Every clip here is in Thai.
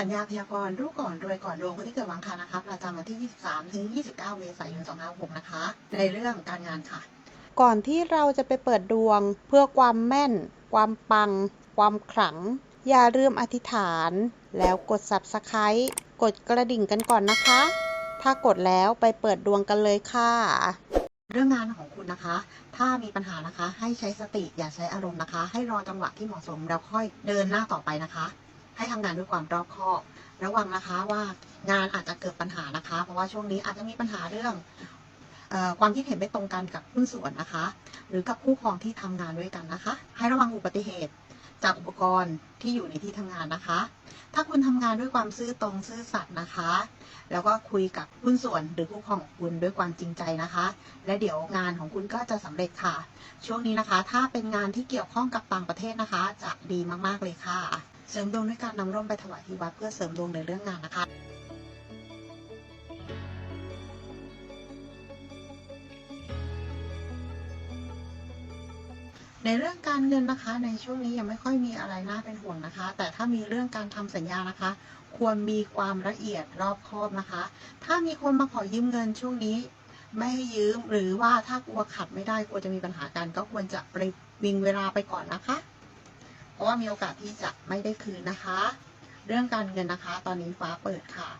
ธัญญาพยากรณ์รู้ก่อนรวยก่อนดวงคนที่เกิดวันอังคารนะคะประจำวันที่ 23 ถึง 29 เมษายน 2566 นะคะ ในเรื่องการงานค่ะ ก่อนที่เราจะไปเปิดดวงเพื่อความแม่น ความปัง ความขลัง อย่าลืมอธิษฐาน แล้วกด subscribe กดกระดิ่งกันก่อนนะคะ ถ้ากดแล้วไปเปิดดวงกันเลยค่ะเรื่องงานของคุณนะคะ ถ้ามีปัญหานะคะ ให้ใช้สติอย่าใช้อารมณ์นะคะ ให้รอจังหวะที่เหมาะสมแล้วค่อยเดินหน้าต่อไปนะคะ ให้ทำงานด้วยความรอบคอบ ระวังนะคะว่างานอาจจะเกิดปัญหานะคะ เพราะว่าช่วงนี้อาจจะมีปัญหาเรื่องอความคิดเห็นไม่ตรงกันกับหุ้นส่วนนะคะ หรือกับคู่ครองที่ทำงานด้วยกันนะคะ ให้ระวังอุบัติเหตุ จากอุปกรณ์ที่อยู่ในที่ทำงานนะคะ ถ้าคุณทำงานด้วยความซื่อตรงซื่อสัตย์นะคะ แล้วก็คุยกับหุ้นส่วนหรือคู่ครองของคุณด้วยความจริงใจนะคะ และเดี๋ยวงานของคุณก็จะสำเร็จค่ะ ช่วงนี้นะคะ ถ้าเป็นงานที่เกี่ยวข้องกับต่างประเทศนะคะ จะดีมากๆเลยค่ะ เสริมดวงด้วยการนำร่มไปถวายที่วัดเพื่อเสริมดวงในเรื่องงานนะคะ ในเรื่องการเงินนะคะในช่วงนี้ยังไม่ค่อยมีอะไรน่าเป็นห่วงนะคะ แต่ถ้ามีเรื่องการทำสัญญานะคะ ควรมีความละเอียดรอบคอบนะคะ ถ้ามีคนมาขอยืมเงินช่วงนี้ ไม่ให้ยืมหรือว่าถ้ากลัวขัดไม่ได้กลัวจะมีปัญหากัน ก็ควรจะปริวิงเวลาไปก่อนนะคะ เพราะว่ามีโอกาสที่จะไม่ได้คืนนะคะ เรื่องการเงินนะคะ ตอนนี้ฟ้าเปิดค่ะ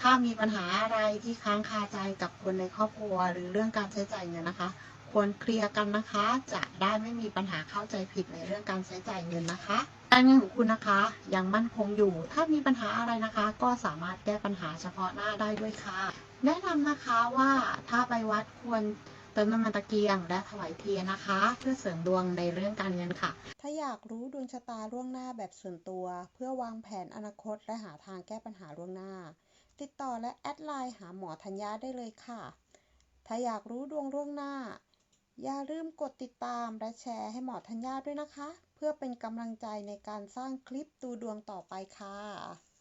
ถ้ามีปัญหาอะไรที่ค้างคาใจกับคนในครอบครัว หรือเรื่องการใช้จ่ายเงินนะคะ ควรเคลียร์กันนะคะ จะได้ไม่มีปัญหาเข้าใจผิดในเรื่องการใช้จ่ายเงินนะคะการเงินของคุณนะคะ ยังมั่นคงอยู่ ถ้ามีปัญหาอะไรนะคะ ก็สามารถแก้ปัญหาเฉพาะหน้าได้ด้วยค่ะ แนะนำนะคะว่าถ้าไปวัดควรเติมน้ำมันตะเกียงและถวายเทียนนะคะ เพื่อเสริมดวงในเรื่องการเงินค่ะ ถ้าอยากรู้ดวงชะตาล่วงหน้าแบบส่วนตัว เพื่อวางแผนอนาคตและหาทางแก้ปัญหาล่วงหน้า ติดต่อและแอดไลน์หาหมอธัญญาได้เลยค่ะ ถ้าอยากรู้ดวงล่วงหน้า อย่าลืมกดติดตามและแชร์ให้หมอธัญญาด้วยนะคะ เพื่อเป็นกำลังใจในการสร้างคลิปดูดวงต่อไปค่ะ